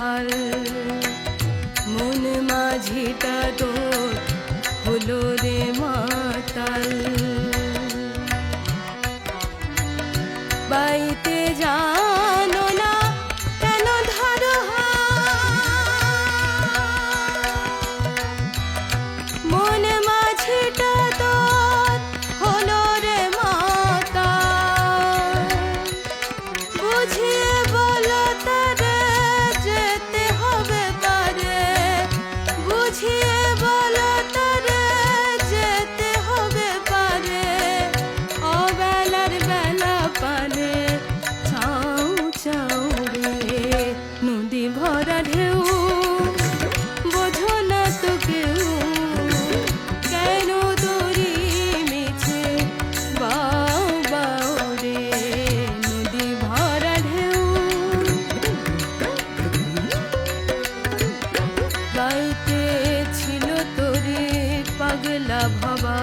হাল মন মাঝিটা তোর হলো রে মাতাল। पागला भवा